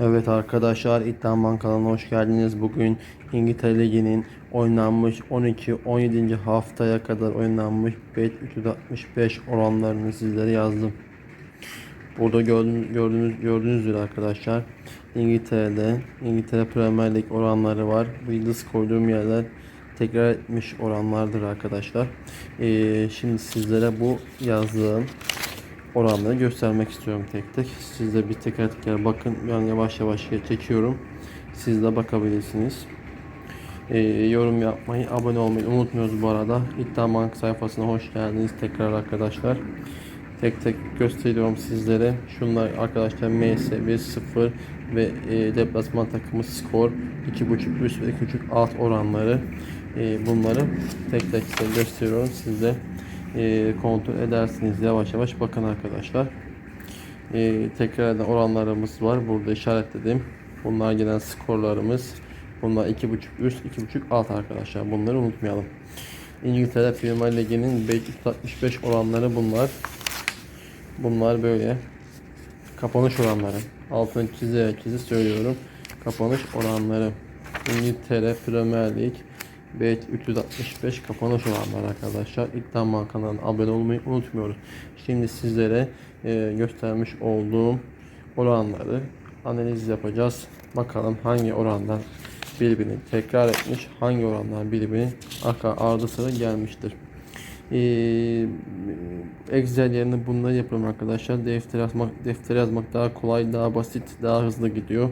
Evet arkadaşlar İddiaman kanalına hoş geldiniz. Bugün İngiltere Ligi'nin oynanmış 12-17. haftaya kadar oynanmış Bet 365 oranlarını sizlere yazdım. Burada gördüğünüz, gördüğünüz, gördüğünüz üzere arkadaşlar İngiltere'de İngiltere Premier Lig oranları var. Bu yıldız koyduğum yerler tekrar etmiş oranlardır arkadaşlar. Ee, şimdi sizlere bu yazdığım oranları göstermek istiyorum tek tek. Siz de bir teker teker bakın. Ben yavaş yavaş çekiyorum. Siz de bakabilirsiniz. Ee, yorum yapmayı, abone olmayı unutmuyoruz bu arada. İddia Bank sayfasına hoş geldiniz tekrar arkadaşlar. Tek tek gösteriyorum sizlere. Şunlar arkadaşlar MS 1-0 ve e, deplasman takımı skor 2.5 üst ve 2.5 alt oranları. E, bunları tek tek size gösteriyorum. Siz e, kontrol edersiniz yavaş yavaş bakın arkadaşlar. E, tekrar eden oranlarımız var. Burada işaretledim. Bunlar gelen skorlarımız. Bunlar 2.5 üst, 2.5 alt arkadaşlar. Bunları unutmayalım. İngiltere Premier Ligi'nin 565 oranları bunlar. Bunlar böyle. Kapanış oranları. Altını çize çize söylüyorum. Kapanış oranları. İngiltere Premier Lig Bet 365 kapanış oranları arkadaşlar. İddia kanalına abone olmayı unutmuyoruz. Şimdi sizlere e, göstermiş olduğum oranları analiz yapacağız. Bakalım hangi oranlar birbirini tekrar etmiş, hangi oranlar birbirini arka ardı sıra gelmiştir. Ee, Excel yerine bunları yapıyorum arkadaşlar. Defter yazmak, defter yazmak daha kolay, daha basit, daha hızlı gidiyor.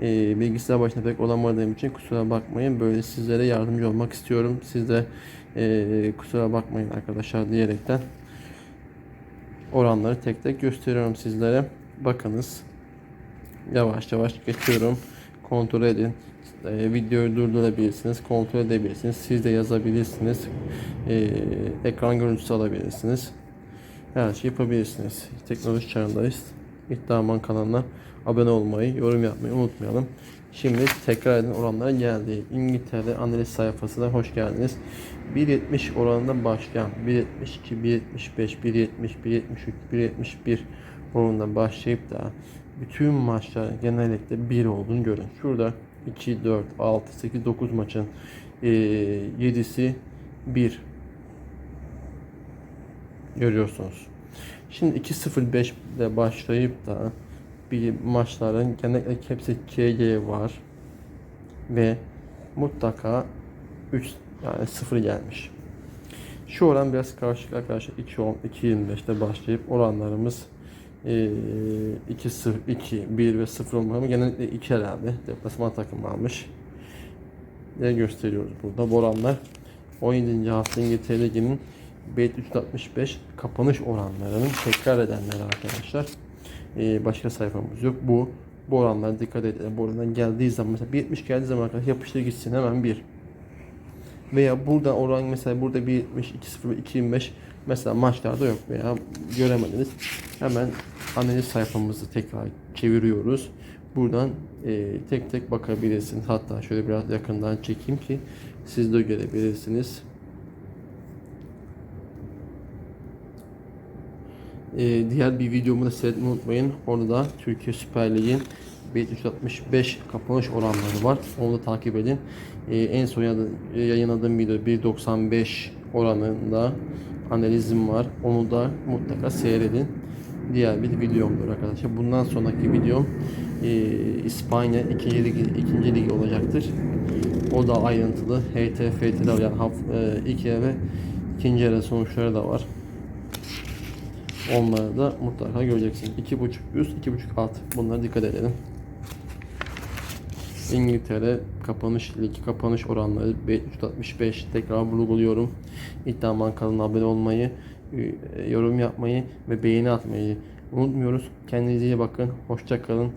Ee, bilgisayar başında pek olamadığım için kusura bakmayın. Böyle sizlere yardımcı olmak istiyorum. Siz de e, kusura bakmayın arkadaşlar diyerekten oranları tek tek gösteriyorum sizlere. Bakınız. Yavaş yavaş geçiyorum. Kontrol edin. E, videoyu durdurabilirsiniz, kontrol edebilirsiniz. Siz de yazabilirsiniz. E, ekran görüntüsü alabilirsiniz. Her şey yapabilirsiniz. Teknoloji çağındayız. İddiaman kanalına abone olmayı, yorum yapmayı unutmayalım. Şimdi tekrar edin oranlara geldi. İngiltere analiz sayfasına hoş geldiniz. 1.70 oranında başlayan 1.72, 1.75, 1.70, 1.73, 1.71 oranında başlayıp da bütün maçlar genellikle 1 olduğunu görün. Şurada 2, 4, 6, 8, 9 maçın e, 7'si 1 görüyorsunuz. Şimdi 2-0-5 ile başlayıp da bir maçların genellikle hepsi KG var ve mutlaka 3 yani 0 gelmiş. Şu oran biraz karışık arkadaşlar 2-10, 2-25'te başlayıp oranlarımız 2 0 2 1 ve 0 olmalı genellikle 2 herhalde deplasman takım almış. Ne gösteriyoruz burada? Bu oranlar 17. hafta İngiltere Ligi'nin Bet 365 kapanış oranlarının tekrar edenleri arkadaşlar. Ee, başka sayfamız yok. Bu bu oranlara dikkat edin. Bu orandan geldiği zaman mesela 70 geldiği zaman arkadaşlar yapıştır gitsin hemen 1. Veya burada oran mesela burada 1 70 2 0 2 25 mesela maçlarda yok veya göremediniz. Hemen analiz sayfamızı tekrar çeviriyoruz. Buradan e, tek tek bakabilirsiniz. Hatta şöyle biraz yakından çekeyim ki siz de görebilirsiniz. E, diğer bir videomu da seyretmeyi unutmayın. Orada da Türkiye Süper Lig'in 365 kapanış oranları var. Onu da takip edin. E, en son yayınladığım video 1.95 oranında analizim var. Onu da mutlaka seyredin. Diğer bir videomdur arkadaşlar. Bundan sonraki videom e, İspanya 2. ligi, 2. ligi olacaktır. O da ayrıntılı. HTFT'de yani e, ilk ve ikinci yarı sonuçları da var. Onları da mutlaka göreceksiniz. 2.5 üst, 2.5 alt. Bunlara dikkat edelim. İngiltere kapanış ligi kapanış oranları 365 tekrar vurguluyorum. İddiaman kanalına abone olmayı, yorum yapmayı ve beğeni atmayı unutmuyoruz. Kendinize iyi bakın. Hoşça kalın.